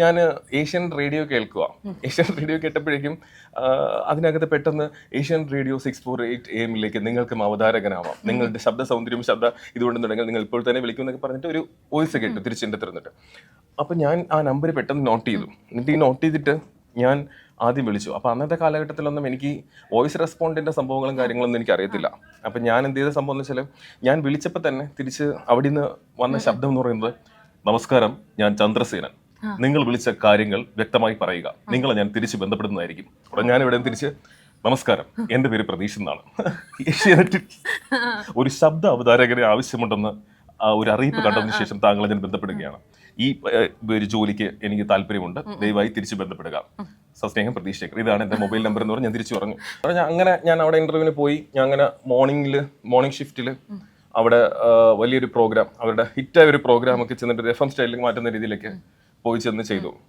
ഞാൻ Asian radio കേൾക്കുക Asian radio കേട്ടപ്പോഴേക്കും അതിനകത്ത് പെട്ടെന്ന് Asian radio six four eight A എമ്മിലേക്ക് നിങ്ങൾക്കും അവതാരകനാവാം. നിങ്ങളുടെ ശബ്ദ സൗന്ദര്യം ശബ്ദ ഇതുകൊണ്ടെന്നുണ്ടെങ്കിൽ നിങ്ങൾ ഇപ്പോൾ തന്നെ വിളിക്കും എന്നൊക്കെ പറഞ്ഞിട്ട് ഒരു വോയിസ് കേട്ടു തിരിച്ചെന്റെ തരുന്നിട്ട് അപ്പം ഞാൻ ആ നമ്പർ പെട്ടെന്ന് നോട്ട് ചെയ്തു. എന്നിട്ട് ഈ നോട്ട് ചെയ്തിട്ട് ഞാൻ ആദ്യം വിളിച്ചു. അപ്പോൾ അന്നത്തെ കാലഘട്ടത്തിലൊന്നും എനിക്ക് വോയിസ് റെസ്പോണ്ടിന്റെ സംഭവങ്ങളും കാര്യങ്ങളൊന്നും എനിക്ക് അറിയത്തില്ല. അപ്പം ഞാൻ എന്ത് ചെയ്ത സംഭവം എന്ന് വെച്ചാൽ ഞാൻ വിളിച്ചപ്പോൾ തന്നെ തിരിച്ച് അവിടെ നിന്ന് വന്ന ശബ്ദം എന്ന് പറയുന്നത് നമസ്കാരം ഞാൻ ചന്ദ്രസേനൻ. നിങ്ങൾ വിളിച്ച കാര്യങ്ങൾ വ്യക്തമായി പറയുക. നിങ്ങളെ ഞാൻ തിരിച്ച് ബന്ധപ്പെടുന്നതായിരിക്കും. ഉടനെ ഞാൻ ഇവിടെ തിരിച്ച്? നമസ്കാരം. എന്റെ പേര് പ്രതീഷ് എന്നാണ്. ഏഷ്യാനെറ്റിൽ ഒരു ശബ്ദ അവതാരകരെ ആവശ്യമുണ്ടെന്ന് ഒരു അറിയിപ്പ് കണ്ടതിന് ശേഷം താങ്കളെ ഞാൻ ബന്ധപ്പെടുകയാണ്. ഈ ഒരു ജോലിക്ക് എനിക്ക് താല്പര്യമുണ്ട്. ദയവായി തിരിച്ച് ബന്ധപ്പെടുക. സസ്നേഹം പ്രതീക്ഷയ്ക്ക് ഇതാണ് എന്റെ മൊബൈൽ നമ്പർ എന്ന് പറഞ്ഞ് ഞാൻ തിരിച്ചു പറഞ്ഞു. ഞാൻ അങ്ങനെ ഞാൻ അവിടെ ഇന്റർവ്യൂവിന് പോയി. ഞാൻ അങ്ങനെ മോർണിംഗിൽ മോർണിംഗ് ഷിഫ്റ്റിൽ അവിടെ വലിയൊരു പ്രോഗ്രാം അവരുടെ ഹിറ്റായ ഒരു പ്രോഗ്രാം ഒക്കെ ചെന്നിട്ട് എഫ് എം സ്റ്റൈലിലേക്ക് മാറ്റുന്ന രീതിയിലേക്ക് പോയി ചെന്ന് ചെയ്തു.